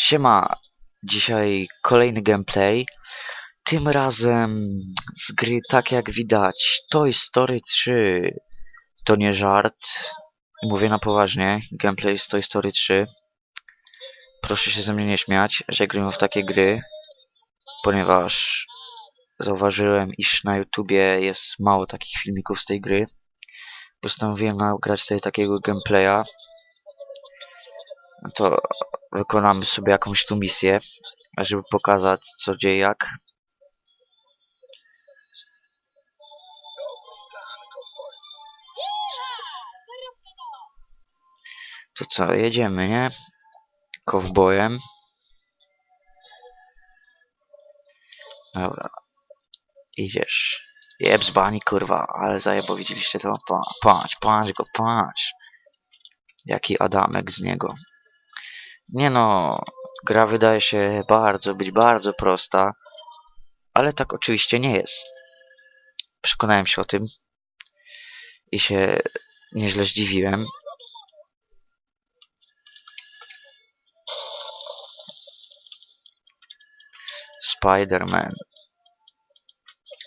Siema, dzisiaj kolejny gameplay. Tym razem z gry, tak jak widać, Toy Story 3. To nie żart. Mówię na poważnie. Gameplay z Toy Story 3. Proszę się ze mnie nie śmiać, że gramy w takie gry, ponieważ zauważyłem, iż na YouTubie jest mało takich filmików z tej gry. Postanowiłem nagrać sobie takiego gameplaya. No to wykonamy sobie jakąś tu misję, żeby pokazać co dzieje jak. To co, jedziemy, nie? Kowbojem. Dobra. Idziesz. Jeb bani, kurwa, ale zajebo, widzieliście to? Pa, patrz, patrz go, patrz. Jaki Adamek z niego. Nie no, gra wydaje się bardzo, być bardzo prosta, ale tak oczywiście nie jest. Przekonałem się o tym i się nieźle zdziwiłem. Spider-Man.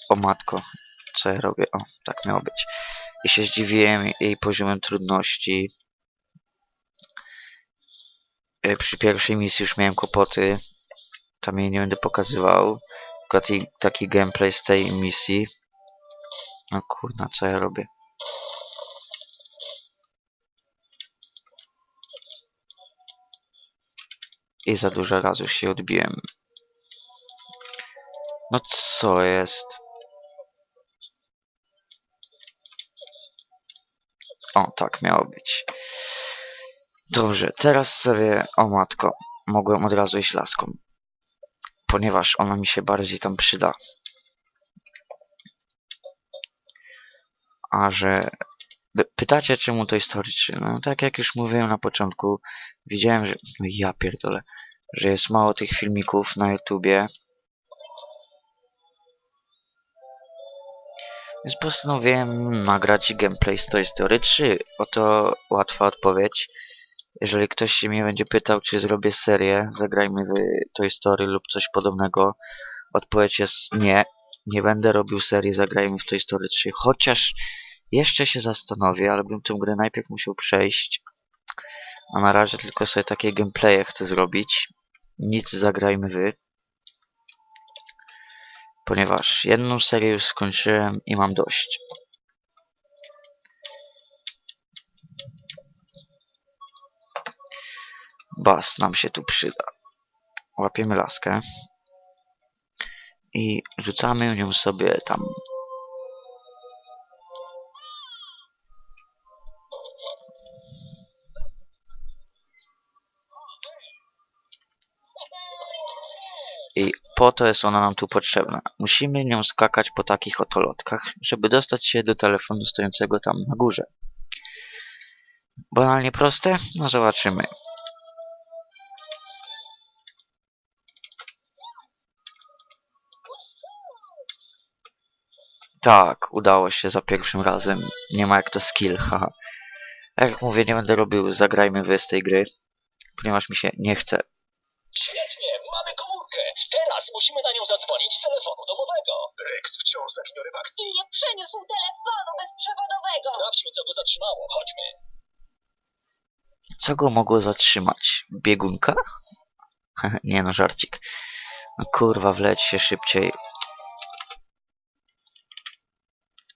O matko, co ja robię? O, tak miało być. I się zdziwiłem jej poziomem trudności. E, Przy pierwszej misji już miałem kłopoty. Tam jej nie będę pokazywał. Taki, taki gameplay z tej misji. No kurna, co ja robię? I za dużo razy się odbiłem. No co jest? O, tak miało być. Dobrze, teraz sobie, o matko, mogłem od razu iść laską. Ponieważ ona mi się bardziej tam przyda. A że... Pytacie czemu to historyczne? No tak jak już mówiłem na początku, widziałem, że... No ja pierdolę. Że jest mało tych filmików na YouTubie. Więc postanowiłem nagrać gameplay z Toy Story 3. Oto łatwa odpowiedź. Jeżeli ktoś się mnie będzie pytał, czy zrobię serię, zagrajmy w Toy Story lub coś podobnego, odpowiedź jest nie. Nie będę robił serii, zagrajmy w Toy Story 3. Chociaż jeszcze się zastanowię, ale bym tę grę najpierw musiał przejść. A na razie tylko sobie takie gameplaye chcę zrobić. Nic zagrajmy wy. Ponieważ jedną serię już skończyłem i mam dość. Bas nam się tu przyda. Łapiemy laskę. I rzucamy nią sobie tam. I po to jest ona nam tu potrzebna. Musimy nią skakać po takich oto lotkach, żeby dostać się do telefonu stojącego tam na górze. Banalnie proste? No zobaczymy. Tak, udało się za pierwszym razem. Nie ma jak to skill, haha. Jak mówię, nie będę robił zagrajmy wy z tej gry, ponieważ mi się nie chce. Świetnie, mamy komórkę. Teraz musimy na nią zadzwonić z telefonu domowego. Rex wciąż zaginiony w akcji. i nie przeniósł telefonu bezprzewodowego. Sprawdźmy, co go zatrzymało. Chodźmy. Co go mogło zatrzymać? Biegunka? nie no, żarcik. No kurwa, wleć się szybciej.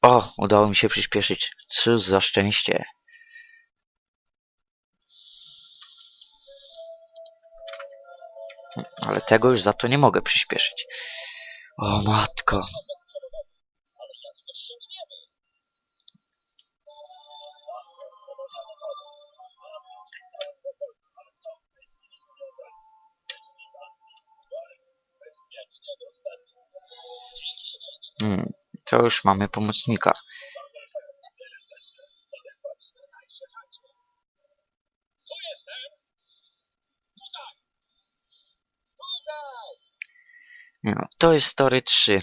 O, udało mi się przyspieszyć. Cóż za szczęście. Ale tego już za to nie mogę przyspieszyć. O matko. Hmm, to już mamy pomocnika. No, to jest Story 3.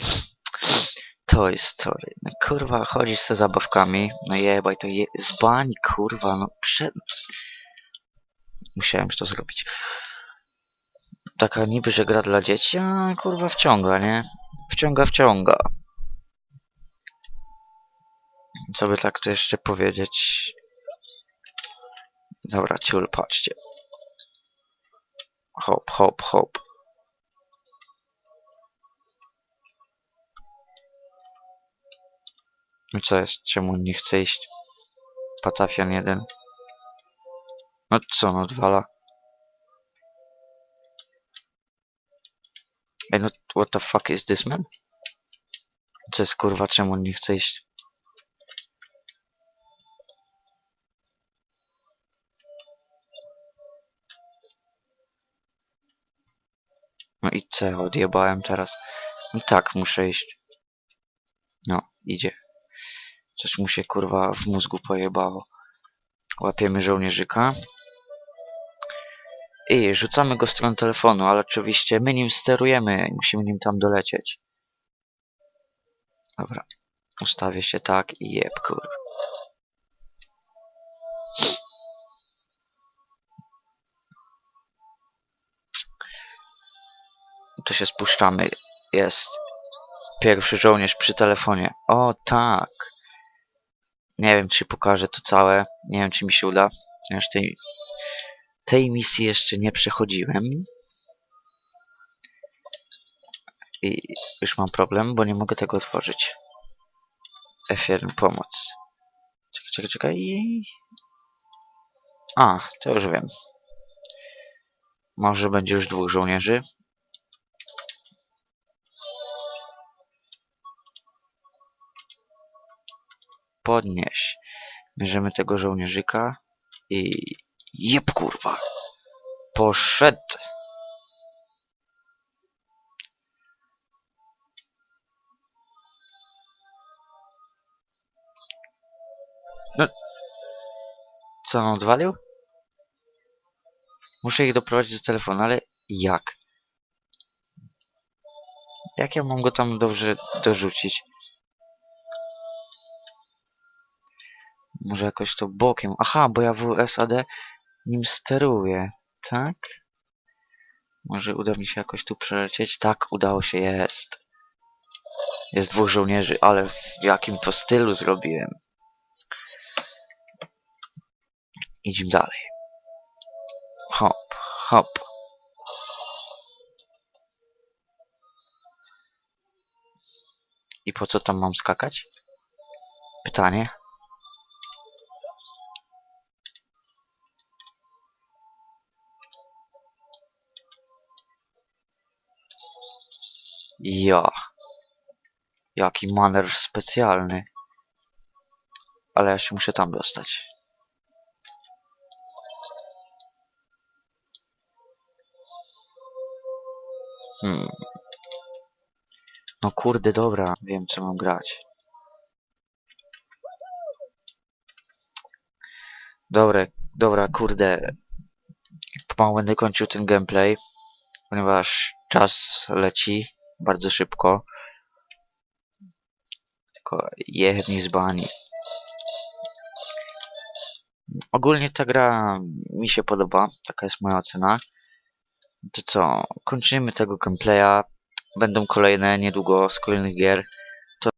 To jest Story. No, kurwa, chodzisz ze zabawkami. No jebaj, to je... z bani, kurwa, no przed... Musiałem to zrobić. taka niby, że gra dla dzieci, a kurwa wciąga, nie? Wciąga, wciąga. Co by tak to jeszcze powiedzieć? Dobra, ciul, patrzcie. Hop, hop, hop. I co jest? Czemu on nie chce iść? Patafian jeden. No co, no odwala? Ej, no what the fuck is this man? Co jest kurwa, czemu on nie chce iść? No i co, odjebałem teraz? No tak, muszę iść. No, idzie. Coś mu się kurwa w mózgu pojebało. Łapiemy żołnierzyka. I rzucamy go w stronę telefonu, ale oczywiście my nim sterujemy i musimy nim tam dolecieć. Dobra. Ustawię się tak i jeb, kur. Się spuszczamy. Jest. Pierwszy żołnierz przy telefonie. O, tak. Nie wiem, czy pokażę to całe. Nie wiem, czy mi się uda. Ponieważ tej, tej misji jeszcze nie przechodziłem. I już mam problem, bo nie mogę tego otworzyć. F1 pomoc. Czekaj, czekaj, czekaj. A, to już wiem. Może będzie już dwóch żołnierzy. Podnieś. Bierzemy tego żołnierzyka i... Jeb, kurwa! Poszedł! No... Co, on odwalił? Muszę ich doprowadzić do telefonu, ale jak? Jak ja mam go tam dobrze dorzucić? Może jakoś to bokiem. Aha, bo ja WSAD nim steruję, tak? Może uda mi się jakoś tu przelecieć? Tak, udało się, jest. Jest dwóch żołnierzy, ale w jakim to stylu zrobiłem. Idziemy dalej. Hop, hop. I po co tam mam skakać? Pytanie. Ja. Jaki maner specjalny. Ale ja się muszę tam dostać. Hmm. No kurde, dobra, wiem co mam grać. Dobre, dobra, kurde. Pomału będę kończył ten gameplay, ponieważ czas leci bardzo szybko. Tylko jedni z bani. Ogólnie ta gra mi się podoba, taka jest moja ocena. To co, kończymy tego gameplaya. Będą kolejne niedługo z kolejnych gier.